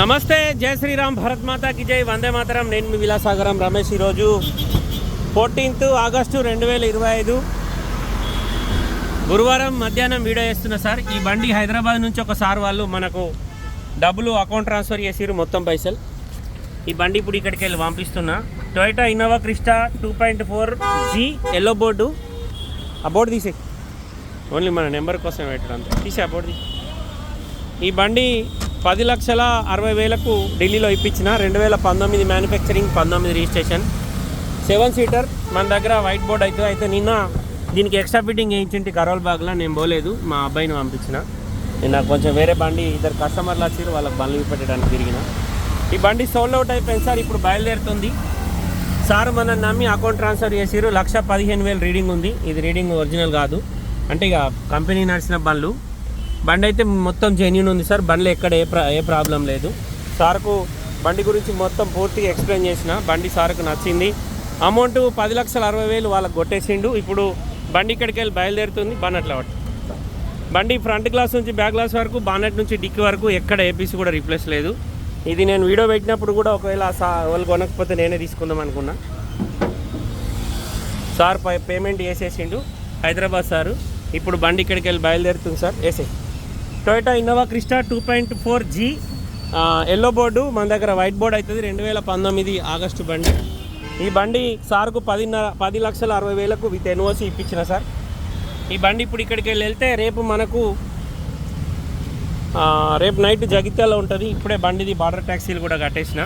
నమస్తే జై శ్రీరామ్ భరత్ మాతాకి జై వందే మాతరం. నేను మీ విలాసాగరం రమేష్ ఈరోజు ఫోర్టీన్త్ ఆగస్టు రెండు వేల ఇరవై ఐదు. గురువారం మధ్యాహ్నం వీడియో చేస్తున్నా సార్. ఈ బండి హైదరాబాద్ నుంచి ఒక సార్ వాళ్ళు మనకు డబ్బులు అకౌంట్ ట్రాన్స్ఫర్ చేసిరు మొత్తం పైసలు. ఈ బండి ఇప్పుడు ఇక్కడికి వెళ్ళి పంపిస్తున్నా. Toyota Innova Crysta two point four G yellow board. ఆ బోర్డు తీసే. ఓన్లీ మన నెంబర్ కోసం పెట్టడం. అంతే తీసే ఆ బోర్డు తీసి. ఈ బండి పది లక్షల అరవై వేలకు ఢిల్లీలో ఇప్పించిన రెండు వేల పంతొమ్మిది మ్యానుఫ్యాక్చరింగ్ పంతొమ్మిది రిజిస్ట్రేషన్. సెవెన్ సీటర్ మన దగ్గర వైట్ బోర్డ్ అయితే అయితే నిన్న దీనికి ఎక్స్ట్రా ఫిట్టింగ్ వేయించింటి కరోల్ బాగ్లో నేను పోలేదు మా అబ్బాయిని పంపించిన. నేను నాకు కొంచెం వేరే బండి ఇద్దరు కస్టమర్లు వచ్చి వాళ్ళకి బండ్లు పెట్టడానికి తిరిగిన. ఈ బండి సోల్డ్ అవుట్ అయిపోయింది సార్ ఇప్పుడు బయలుదేరుతుంది. సార్ మనం నమ్మి అకౌంట్ ట్రాన్స్ఫర్ చేసిరు లక్ష పదిహేను వేలు రీడింగ్ ఉంది. ఇది రీడింగ్ ఒరిజినల్ కాదు. అంటే ఇక కంపెనీ నడిచిన బండ్లు. బండి అయితే మొత్తం జెన్యున్ ఉంది సార్. బండిలో ఎక్కడ ఏ ప్రా ఏ ప్రాబ్లం లేదు. సార్కు బండి గురించి మొత్తం పూర్తిగా ఎక్స్ప్లెయిన్ చేసిన. బండి సార్కు నచ్చింది. అమౌంట్ పది లక్షల అరవై వేలు వాళ్ళకి కొట్టేసిండు. ఇప్పుడు బండి ఇక్కడికి వెళ్ళి బయలుదేరుతుంది బానట్ల పట్టు బండి ఫ్రంట్ గ్లాస్ నుంచి బ్యాక్ గ్లాస్ వరకు బానెట్ నుంచి డిక్కి వరకు ఎక్కడ ఏపీసీ కూడా రీప్లేస్ లేదు. ఇది నేను వీడియో పెట్టినప్పుడు కూడా ఒకవేళ సా వాళ్ళు కొనకపోతే నేనే తీసుకుందాం అనుకున్నా. సార్ పేమెంట్ వేసేసిండు హైదరాబాద్ సారు. ఇప్పుడు బండి ఇక్కడికి వెళ్ళి బయలుదేరుతుంది సార్. వేసే Toyota Innova Crysta two point four G yellow board మన దగ్గర వైట్ బోర్డు అవుతుంది రెండు వేల పంతొమ్మిది ఆగస్టు బండి. ఈ బండి సార్కు పదిన్నర పది లక్షల అరవై వేలకు విత్ ఎన్ఓసి ఇప్పించిన సార్. ఈ బండి ఇప్పుడు ఇక్కడికి వెళ్ళి వెళ్తే రేపు మనకు రేపు నైట్ జగిత్యాల ఉంటుంది. ఇప్పుడే బండిది బార్డర్ ట్యాక్సీలు కూడా కట్టేసిన.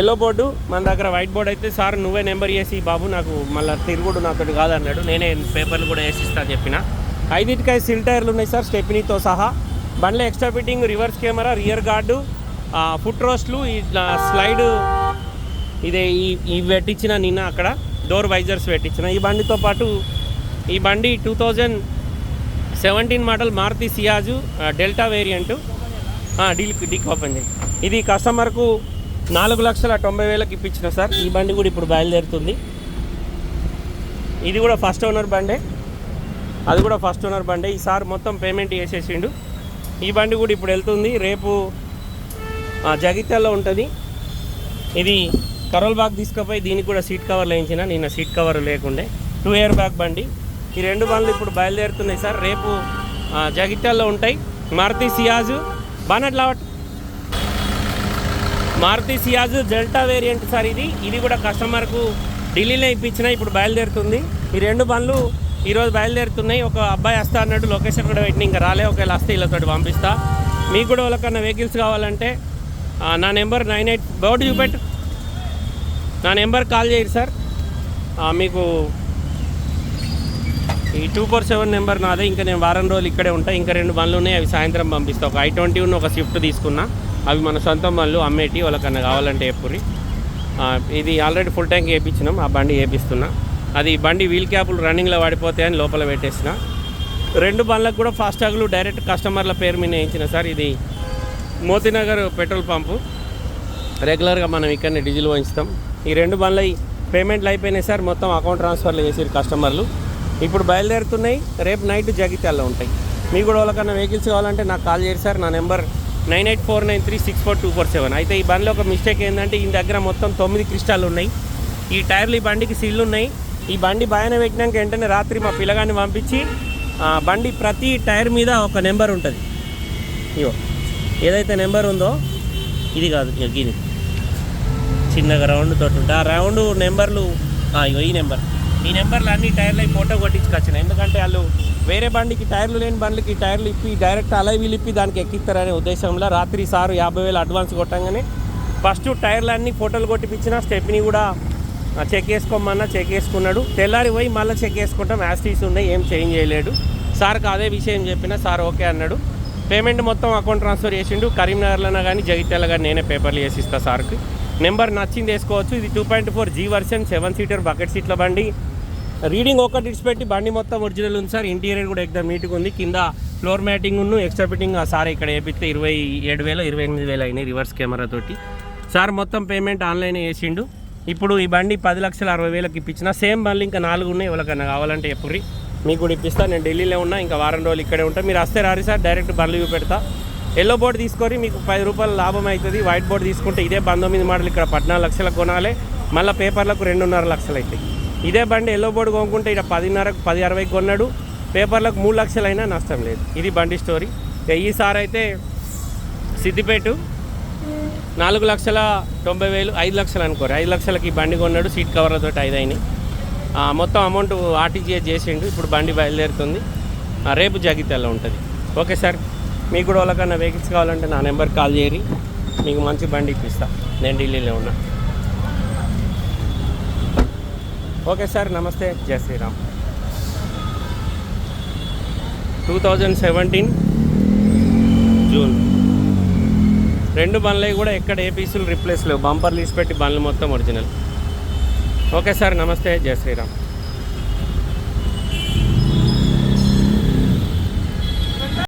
ఎల్లో బోర్డు మన దగ్గర వైట్ బోర్డు అయితే సార్ నువ్వే నెంబర్ చేసి బాబు నాకు మళ్ళీ తిరుగుడు నాతో కాదన్నాడు. నేనే పేపర్లు కూడా వేసిస్తా అని చెప్పిన. ఐదింటికాయ సిల్ టైర్లు ఉన్నాయి సార్ స్టెపినీతో సహా. బండ్లో extra fitting reverse camera rear guard foot రోస్ట్లు ఇట్లా స్లైడ్ ఇదే ఈ ఇవి పెట్టించిన నిన్న అక్కడ డోర్ వైజర్స్ పెట్టించిన. ఈ బండితో పాటు ఈ బండి two thousand seventeen model Maruti Ciaz delta variant. Deal డీక్ ఓపెన్ చేయి. ఇది కస్టమర్కు నాలుగు లక్షల తొంభై వేలకు ఇప్పించిన సార్. ఈ బండి కూడా ఇప్పుడు బయలుదేరుతుంది. ఇది కూడా ఫస్ట్ ఓనర్ బండే. అది కూడా ఫస్ట్ ఓనర్ బండే. ఈ సార్ మొత్తం పేమెంట్ చేసేసిండు. ఈ బండి కూడా ఇప్పుడు వెళ్తుంది. రేపు జగిత్యాల్లో ఉంటుంది. ఇది కరోల్ బాగ్ తీసుకుపోయి దీనికి కూడా సీట్ కవర్ వేయించిన నిన్న సీట్ కవర్ లేకుండే. టూ ఇయర్ బ్యాగ్ బండి. ఈ రెండు బండ్లు ఇప్పుడు బయలుదేరుతున్నాయి సార్. రేపు జగిత్యాల్లో ఉంటాయి. Maruti Ciaz బానట్లా Maruti Ciaz delta variant sir ఇది. ఇది కూడా కస్టమర్కు ఢిల్లీలో ఇప్పించిన. ఇప్పుడు బయలుదేరుతుంది. ఈ రెండు బండ్లు ఈరోజు బయలుదేరుతున్నాయి. ఒక అబ్బాయి వస్తా అన్నట్టు లొకేషన్ కూడా పెట్టిన ఇంకా రాలే ఒకవేళ వస్తే వీళ్ళతో పంపిస్తా. మీకు కూడా వాళ్ళకన్నా వెహికల్స్ కావాలంటే నా నెంబర్ నైన్ ఎయిట్ బోర్డు చూపెట్టు. నా నెంబర్ కాల్ చేయరు సార్. మీకు ఈ టూ ఫోర్ సెవెన్ నెంబర్ నాదే. ఇంకా నేను వారం రోజులు ఇక్కడే ఉంటా. ఇంకా రెండు బండ్లు ఉన్నాయి అవి సాయంత్రం పంపిస్తా. ఒక ఐ ట్వంటీ ఉన్న ఒక స్విఫ్ట్ తీసుకున్నా. అవి మన సొంత బండ్లు అమ్మేటి వాళ్ళకన్నా కావాలంటే ఎప్పుడు ఇది ఆల్రెడీ ఫుల్ ట్యాంక్ వేయించినాం ఆ బండి వేపిస్తున్నా. అది బండి వీల్ క్యాపులు రన్నింగ్లో పడిపోతాయని లోపల పెట్టేసిన. రెండు బండ్లకు కూడా ఫాస్టాగ్లు డైరెక్ట్ కస్టమర్ల పేరు మీద వేయించిన సార్. ఇది మోతీనగర్ పెట్రోల్ పంపు. రెగ్యులర్గా మనం ఇక్కడనే డీజిల్ పోయించుతాం ఈ రెండు బండ్ల పేమెంట్లు అయిపోయినాయి సార్. మొత్తం అకౌంట్ ట్రాన్స్ఫర్లు చేసారు కస్టమర్లు. ఇప్పుడు బయలుదేరుతున్నాయి. రేపు నైట్ జగిత్యాల్లో ఉంటాయి. మీకు కూడా వాళ్ళకన్నా వెహికల్స్ కావాలంటే నాకు కాల్ చేయరు సార్. నా number nine eight four nine three six four two four seven. అయితే ఈ బండిలో ఒక మిస్టేక్ ఏంటంటే ఈ దగ్గర మొత్తం తొమ్మిది క్రిస్టాలు ఉన్నాయి ఈ టైర్లు ఈ బండికి సిల్లు ఉన్నాయి ఈ బండి బయన పెట్టినాక వెంటనే రాత్రి మా పిల్లగాన్ని పంపించి ఆ, బండి ప్రతి టైర్ మీద ఒక నెంబర్ ఉంటుంది. ఇగో ఏదైతే నెంబర్ ఉందో ఇది కాదు ఇగో ఇది చిన్నగా రౌండ్ తోటి ఉంటుంది ఆ రౌండ్ నెంబర్లు ఆ, ఇగో ఈ నెంబర్. ఈ నెంబర్లు అన్ని టైర్లు అవి ఫోటో కొట్టించుకొచ్చిన. ఎందుకంటే వాళ్ళు వేరే బండికి టైర్లు లేని బండ్లకి టైర్లు ఇప్పి డైరెక్ట్ అలా వీలిప్పి దానికి ఎక్కిస్తారనే ఉద్దేశంలో రాత్రి సారు యాభై వేలు అడ్వాన్స్ కొట్టంగానే ఫస్ట్ టైర్లు అన్ని ఫోటోలు కొట్టిపించిన స్టెప్ని కూడా చెక్ చేసుకోమన్నా చెక్ చేసుకున్నాడు. తెల్లారి పోయి మళ్ళీ చెక్ చేసుకుంటాం. యాస్టీస్ ఉన్నాయి ఏం చేంజ్ చేయలేడు సార్కి అదే విషయం చెప్పిన సార్ ఓకే అన్నాడు. పేమెంట్ మొత్తం అకౌంట్ ట్రాన్స్ఫర్ చేసిండు. కరీంనగర్లో కానీ జగిత్యాల కానీ నేనే పేపర్లు చేసి ఇస్తా సార్కి నెంబర్ నచ్చింది వేసుకోవచ్చు. ఇది two point four G version seven seater bucket సీట్ల బండి. రీడింగ్ ఒకటి ఇడిచిపెట్టి బండి మొత్తం ఒరిజినల్ ఉంది సార్ ఇంటీరియర్ కూడా ఎక్దమ్ నీట్గా ఉంది. కింద ఫ్లోర్ మ్యాటింగ్ ఉన్న ఎక్స్ట్రా ఫిట్టింగ్ ఆ సార్ ఇక్కడ వేపిస్తే ఇరవై ఏడు వేలు ఇరవై ఎనిమిది వేలు అయినాయి రివర్స్ కెమెరా తోటి. సార్ మొత్తం పేమెంట్ ఆన్లైన్ చేసిండు. ఇప్పుడు ఈ బండి పది లక్షల అరవై వేలకు ఇప్పించిన సేమ్ బండ్లు ఇంకా నాలుగు ఉన్నాయి ఎవరికన్నా కావాలంటే ఎప్పుడు మీకు కూడా ఇప్పిస్తాను నేను ఢిల్లీలో ఉన్నా ఇంకా వారం రోజులు ఇక్కడే ఉంటా. మీరు వస్తే రారి సార్ డైరెక్ట్ బండ్లు చూపెడతా. ఎల్లో బోర్డు తీసుకొని మీకు పది రూపాయలు లాభం అవుతుంది. వైట్ బోర్డు తీసుకుంటే ఇదే పంతొమ్మిది మోడల్ ఇక్కడ పద్నాలుగు లక్షలకు కొనాలి. మళ్ళీ పేపర్లకు రెండున్నర లక్షలు అవుతాయి ఇదే బండి ఎల్లో బోర్డు కొనుక్కుంటే ఇక్కడ పదిన్నరకు పది అరవైకి కొన్నాడు. పేపర్లకు మూడు లక్షలైనా నష్టం లేదు. ఇది బండి స్టోరీ. ఇక ఈసారి అయితే సిద్దిపేట నాలుగు లక్షల తొంభై వేలు ఐదు లక్షలు అనుకోరు. ఐదు లక్షలకి ఈ బండి కొన్నాడు సీట్ కవర్లతో ఐదు అయినాయి. ఆ, మొత్తం అమౌంట్ ఆర్టీజీఎస్ చేసిండు ఇప్పుడు బండి బయలుదేరుతుంది. ఆ, రేపు జగిత్యాలలో ఉంటుంది. ఓకే సార్ మీకు కూడా వాళ్ళకన్నా వెహికల్స్ కావాలంటే నా నెంబర్ కాల్ చేయరి మీకు మంచి బండి ఇప్పిస్తా. నేను ఢిల్లీలో ఉన్నా. ఓకే సార్ నమస్తే. జై Shriram. Two thousand seventeen June. రెండు బండ్లవి కూడా ఎక్కడ ఏ పీసులు రిప్లేస్ లేవు. బంపర్ తీసి పెట్టి బండ్లు మొత్తం ఒరిజినల్ ఓకే సార్ నమస్తే. జై శ్రీరామ్.